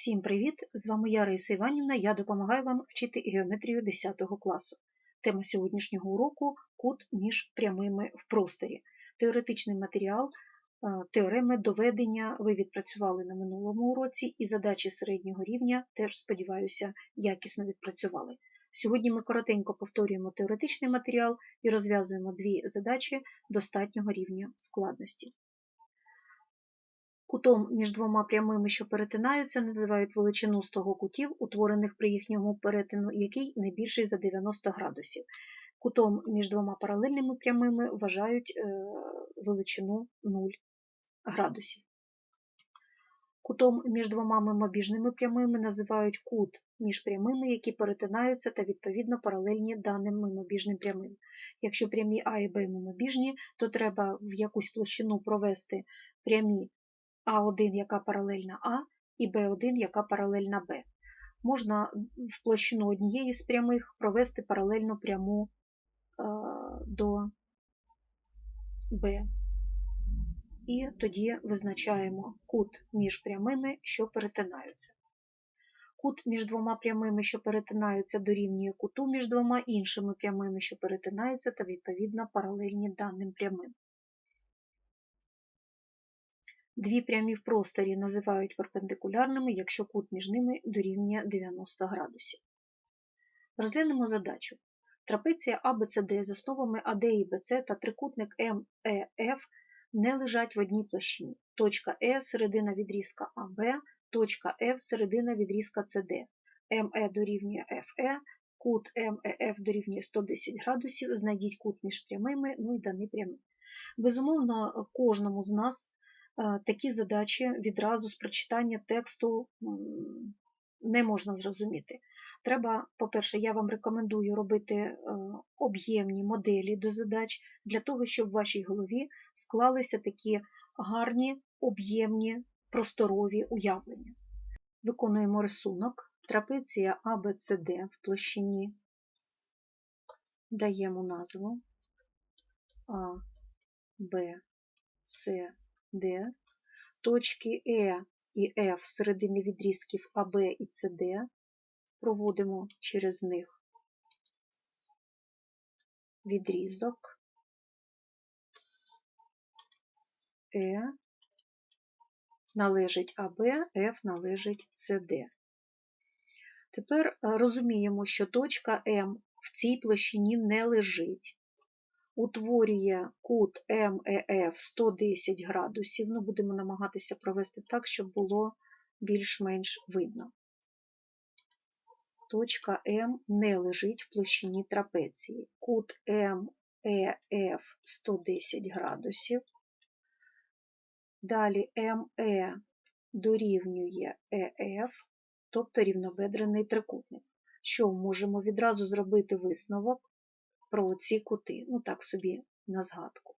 Всім привіт! З вами я, Раїса Іванівна. Я допомагаю вам вчити геометрію 10 класу. Тема сьогоднішнього уроку кут між прямими в просторі. Теоретичний матеріал, е, теореми доведення ви відпрацювали на минулому уроці і задачі середнього рівня теж, сподіваюся, якісно відпрацювали. Сьогодні ми коротенько повторюємо теоретичний матеріал і розв'язуємо дві задачі достатнього рівня складності. Кутом між двома прямими, що перетинаються, називають величину з того кутів, утворених при їхньому перетину, який не більший за 90 градусів. Кутом між двома паралельними прямими вважають е, величину 0 градусів. Кутом між двома мимобіжними прямими називають кут між прямими, які перетинаються та відповідно паралельні даним мимобіжним прямим. Якщо прямі А і Б мимобіжні, то треба в якусь площину провести прямі а1, яка паралельна А, і Б1, яка паралельна Б. Можна в площину однієї з прямих провести паралельну пряму е, до Б. І тоді визначаємо кут між прямими, що перетинаються. Кут між двома прямими, що перетинаються, дорівнює куту між двома іншими прямими, що перетинаються, та відповідно паралельні даним прямим. Дві прямі в просторі називають перпендикулярними, якщо кут між ними дорівнює 90 градусів. Розглянемо задачу. Трапеція ABCD з основами AD і BC та трикутник MEF не лежать в одній площині. Точка E – середина відрізка AB, точка F – середина відрізка CD. ME дорівнює FE, кут MEF дорівнює 110 градусів, знайдіть кут між прямими, ну і дані прямі. Безумовно, кожному з нас такі задачі відразу з прочитання тексту не можна зрозуміти. Треба, по-перше, я вам рекомендую робити об'ємні моделі до задач для того, щоб в вашій голові склалися такі гарні, об'ємні, просторові уявлення. Виконуємо рисунок. Трапеція ABCD в площині. Даємо назву А, Б, С, Д, точки Е і Ф середини відрізків АБ і СД, проводимо через них. Відрізок. Е належить АБ, Ф належить СД. Тепер розуміємо, що точка М в цій площині не лежить утворює кут МЕФ 110 градусів. Ну, Будемо намагатися провести так, щоб було більш-менш видно. Точка М не лежить в площині трапеції. Кут МЕФ 110 градусів. Далі МЕ дорівнює ЕФ, тобто рівнобедрений трикутник. Що можемо відразу зробити висновок? Про ці кути. Ну, так собі на згадку.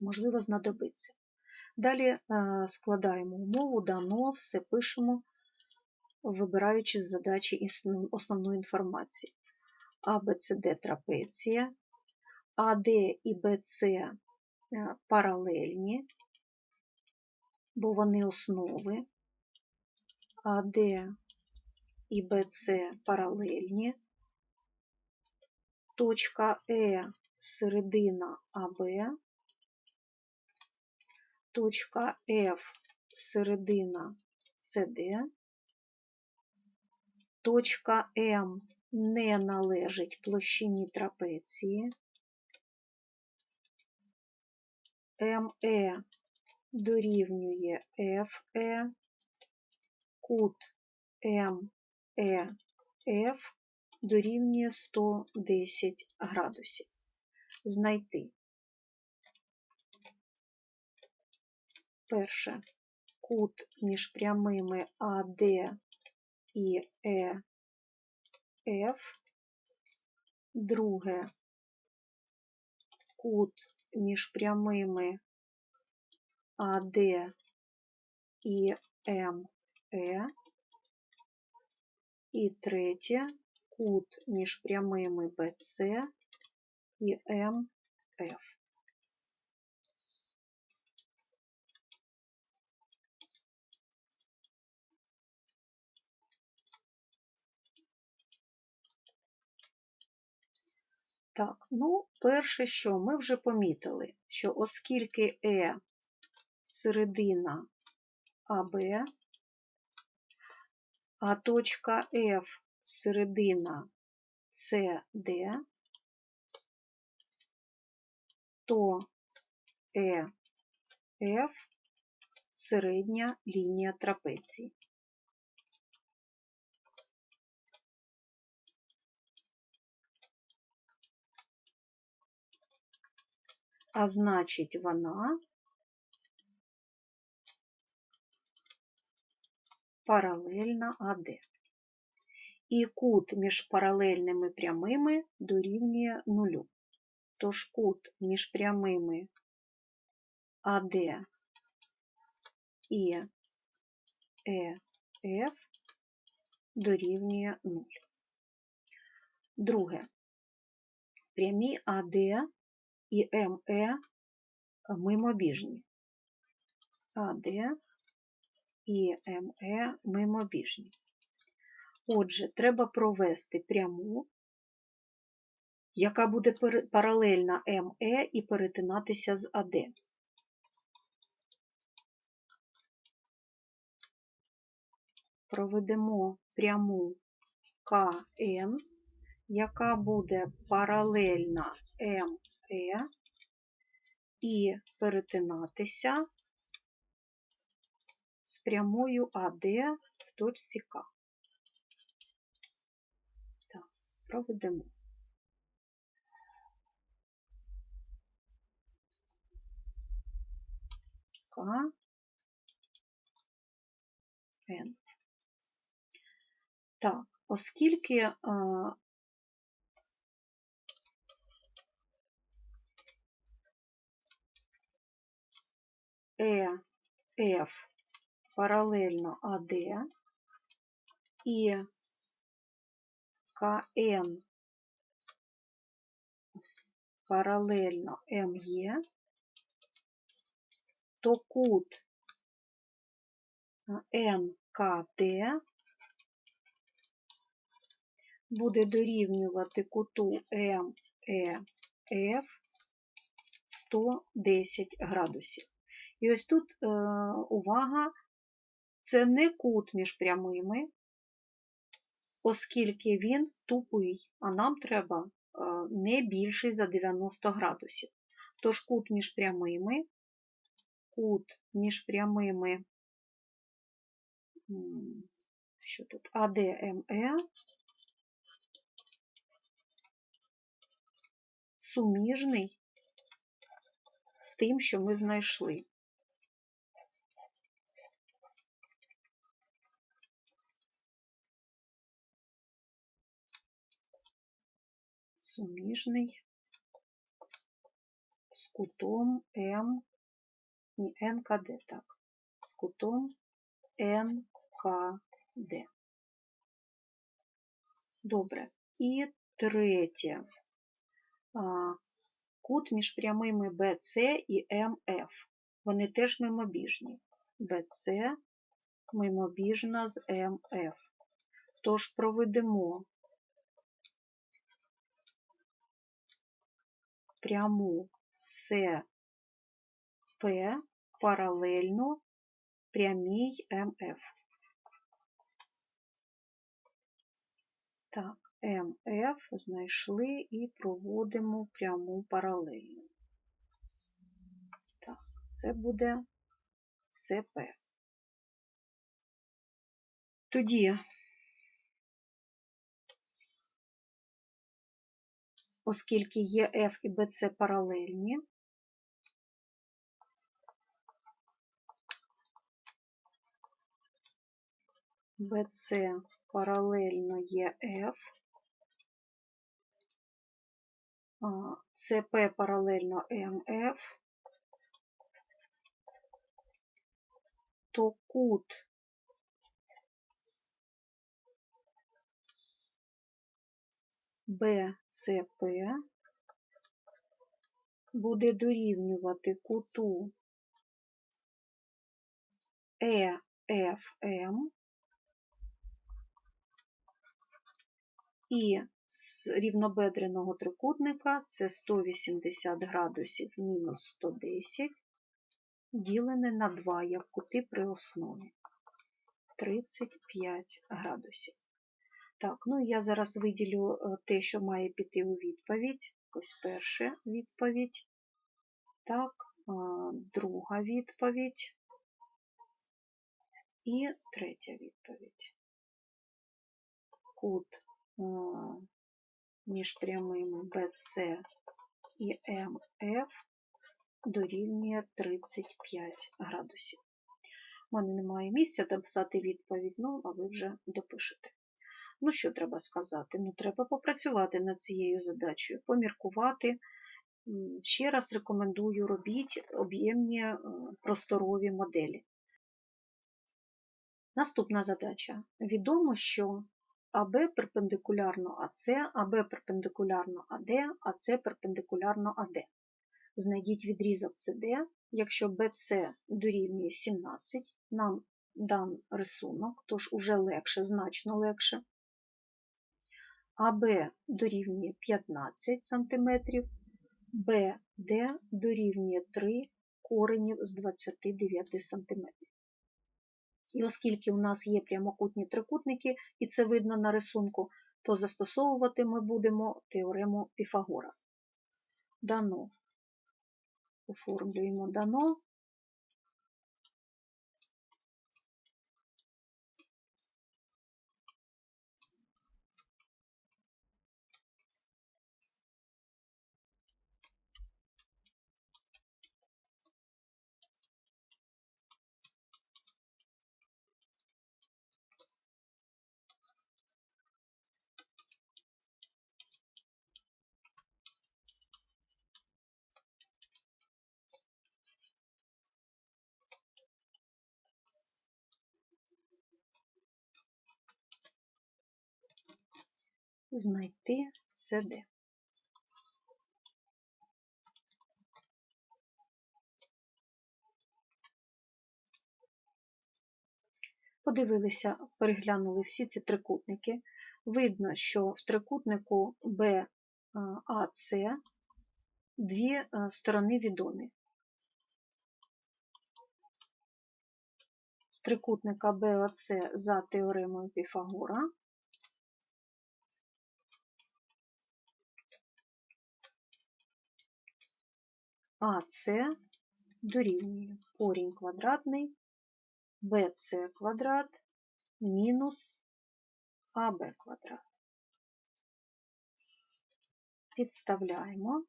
Можливо, знадобиться. Далі е, складаємо умову, дано, все пишемо, вибираючи з задачі основну інформацію. А, Б, С, Д трапеція, АД і БЦ е, паралельні, бо вони основи, АД і БЦ паралельні, точка Е середина АБ, точка F середина СД, точка М не належить площині трапеції, МЕ дорівнює ФЕ, кут МЕФ дорівнює 110 градусів. Знайти. Перше. Кут між прямими АД і ЕФ, друге. Кут між прямими АД і МЕ, і третє кут між прямими BC і МФ. Так, ну, перше, що ми вже помітили, що оскільки Е середина АБ, а точка F середина СД, то ЕФ середня лінія трапеції. А значить, вона паралельна АД. І кут між паралельними прямими дорівнює нулю. Тож кут між прямими АД і ЕФ дорівнює 0. Друге. Прямі АД і МЕ мимобіжні. АД і МЕ мимобіжні. Отже, треба провести пряму, яка буде паралельна МЕ і перетинатися з АД. Проведемо пряму КН, яка буде паралельна МЕ і перетинатися з прямою АД в точці К. Так, проведемо. К, Н. Так, оскільки Е, Ф паралельно АД і КН паралельно МЕ, то кут НКД буде дорівнювати куту МЕФ 110 градусів. І ось тут е, увага, це не кут між прямими, оскільки він тупий, а нам треба е, не більший за 90 градусів. Тож кут між прямими, кут між прямими, що тут, АДМЕ, суміжний з тим, що ми знайшли. Суміжний з кутом М, ні, НКД, так, з кутом НКД. Добре. І третє. Кут між прямими BC і MF. Вони теж мимобіжні. BC мимобіжна з MF. Тож проведемо пряму CP паралельно прямій МФ. Так, МФ знайшли і проводимо пряму паралельну. Так, це буде СП. Тоді, оскільки F і BC паралельні, BC паралельно F, ЦП паралельно МФ, то кут БЦП буде дорівнювати куту ЕФМ і з рівнобедреного трикутника це 180 градусів мінус 110, ділене на 2, як кути при основі. 35 градусів. Так, ну я зараз виділю е, те, що має піти у відповідь. Ось перша відповідь. Так, друга відповідь. І третя відповідь. Кут між прямим BC і MF дорівнює 35 градусів. У мене немає місця написати відповідь, ну, а ви вже допишете. Ну, що треба сказати? Ну, треба попрацювати над цією задачею, поміркувати. Ще раз рекомендую робіть об'ємні е, просторові моделі. Наступна задача. Відомо, що АБ перпендикулярно АС, АБ перпендикулярно АД, АС перпендикулярно АД. Знайдіть відрізок CD, якщо BC дорівнює 17, нам дан рисунок, тож уже легше, значно легше. АБ дорівнює 15 см, БД дорівнює 3 коренів з 29 см. І оскільки у нас є прямокутні трикутники, і це видно на рисунку, то застосовувати ми будемо теорему Піфагора. Дано. Оформлюємо дано. Знайти CD. Подивилися, переглянули всі ці трикутники. Видно, що в трикутнику BAC дві е, сторони відомі. З трикутника BAC за теоремою Піфагора АС дорівнює корінь квадратний BC квадрат мінус АБ квадрат. Підставляємо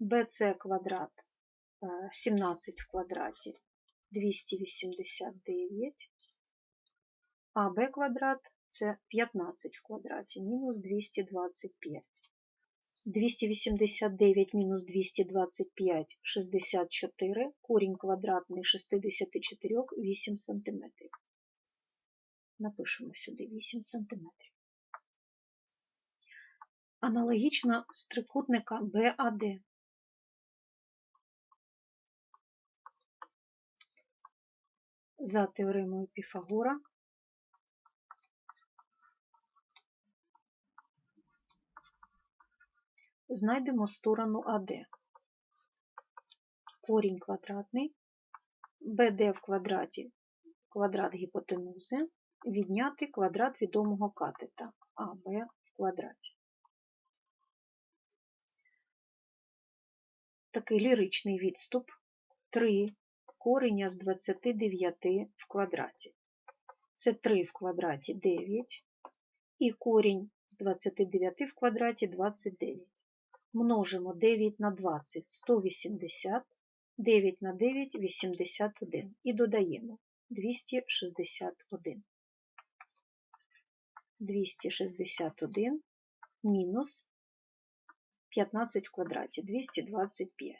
BC квадрат 17 в квадраті 289, АБ квадрат це 15 в квадраті мінус 225. 289 мінус 225 – 64, корінь квадратний 64 – 8 см. Напишемо сюди 8 см. Аналогічно з трикутника BAD. За теоремою Піфагора знайдемо сторону АД. Корінь квадратний, БД в квадраті квадрат гіпотенузи, відняти квадрат відомого катета АБ в квадраті. Такий ліричний відступ 3 кореня з 29 в квадраті. Це 3 в квадраті 9 і корінь з 29 в квадраті 29 множимо 9 на 20 180, 9 на 9 81 і додаємо 261. 261 мінус 15 в квадраті 225.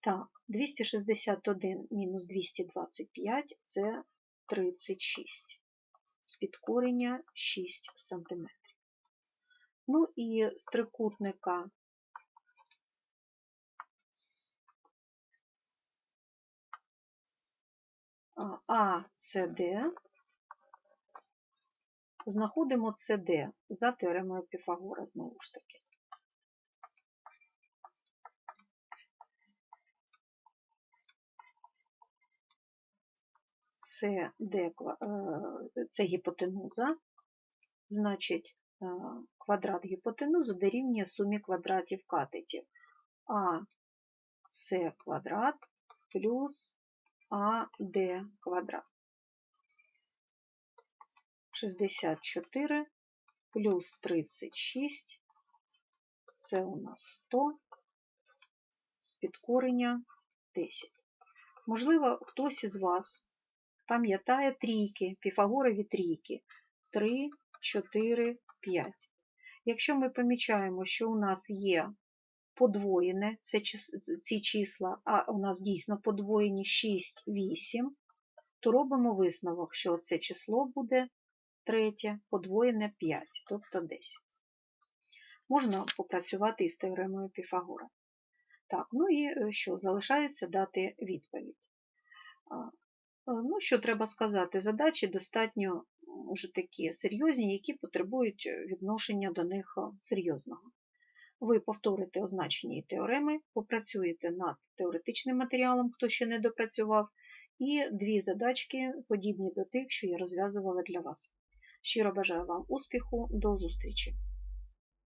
Так, 261 мінус 225 це 36 з підкорення 6 см. Ну і з трикутника АЦД Знаходимо СД за теоремою Піфагора, знову ж таки. Це, Д, це гіпотенуза, значить е, квадрат гіпотенузи дорівнює сумі квадратів катетів. А С квадрат плюс АД квадрат. 64 плюс 36, це у нас 100, з підкорення 10. Можливо, хтось із вас пам'ятає трійки, піфагорові трійки 3, 4, 5. Якщо ми помічаємо, що у нас є подвоєне це, ці числа, а у нас дійсно подвоєні 6, 8, то робимо висновок, що це число буде третє, подвоєне 5, тобто 10. Можна попрацювати із теоремою Піфагора. Так, ну і е, що, залишається дати відповідь. Е, ну, що треба сказати, задачі достатньо вже такі серйозні, які потребують відношення до них серйозного. Ви повторите означені теореми, попрацюєте над теоретичним матеріалом, хто ще не допрацював, і дві задачки, подібні до тих, що я розв'язувала для вас. Щиро бажаю вам успіху, до зустрічі!